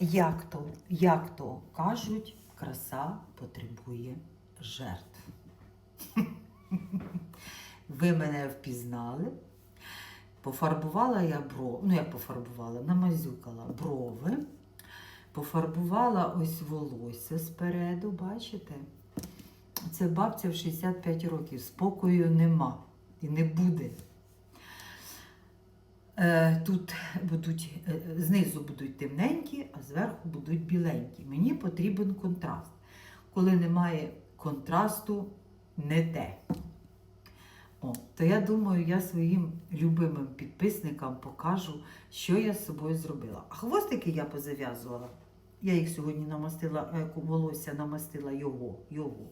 Як то, як то кажуть, краса потребує жертв. Ви мене впізнали. Пофарбувала я брови, ну як пофарбувала, намазюкала брови, пофарбувала ось волосся спереду, бачите? Це бабця в 65 років, спокою нема і не буде. Е, Тут будуть, е, знизу будуть темненькі, а зверху будуть біленькі. Мені потрібен контраст. Коли немає контрасту, не те. О, то я думаю, я своїм любимим підписникам покажу, що я з собою зробила. А хвостики я позав'язувала. Я їх сьогодні намастила, е, волосся намастила його. його.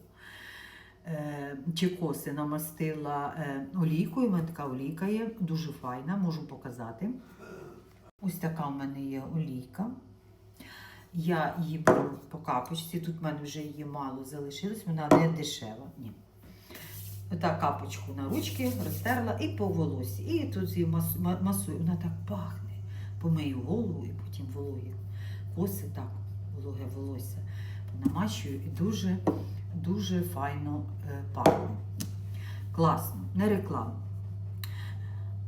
Е, чи коси намастила е, олійкою. У мене така олійка є, дуже файна, можу показати. Ось така в мене є олійка. Я її беру по капочці. Тут в мене вже її мало залишилось, вона не дешева. Ні. Отак капочку на ручки розтерла і по волосі. І тут її масую. Вона так пахне. Помию голову і потім вологі. Коси так, вологе волосся. Намащую і дуже, дуже файно е, пахне. Класно, не реклама.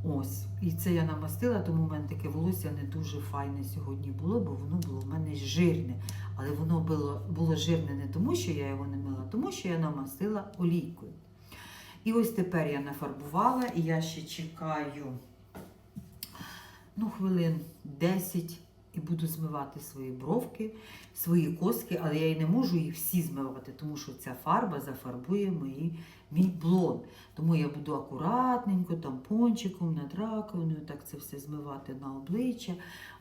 Ось. І це я намастила, тому в мене таке волосся не дуже файне сьогодні було, бо воно було в мене жирне. Але воно було, було жирне не тому, що я його не мила, а тому що я намастила олійкою. І ось тепер я нафарбувала, і я ще чекаю ну, хвилин 10 і буду змивати свої бровки, свої коски, але я і не можу їх всі змивати, тому що ця фарба зафарбує мої, мій блонд. Тому я буду акуратненько, тампончиком над раковиною, так це все змивати на обличчя.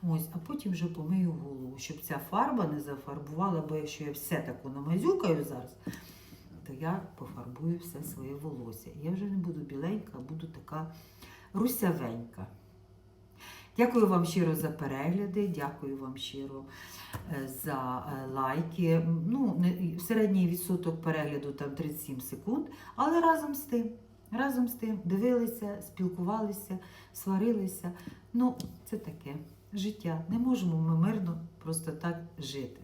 Ось, а потім вже помию голову, щоб ця фарба не зафарбувала, бо якщо я все таку намазюкаю зараз, то я пофарбую все своє волосся. Я вже не буду біленька, а буду така русявенька. Дякую вам щиро за перегляди, дякую вам щиро е, за е, лайки. Ну, середній відсоток перегляду там 37 секунд, але разом з тим, разом з тим дивилися, спілкувалися, сварилися. Ну, це таке життя. Не можемо ми мирно просто так жити.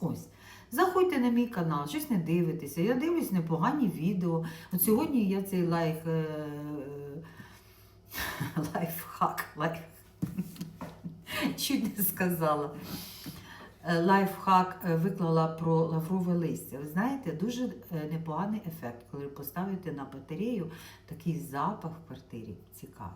Ось. Заходьте на мій канал, щось не дивитеся. Я дивлюсь непогані відео. От сьогодні я цей лайк. е, Лайфхак, лайф. Чуть не сказала. Е, Лайфхак е, виклала про лаврове листя. Ви знаєте, дуже е, непоганий ефект, коли поставите на батарею такий запах в квартирі цікавий.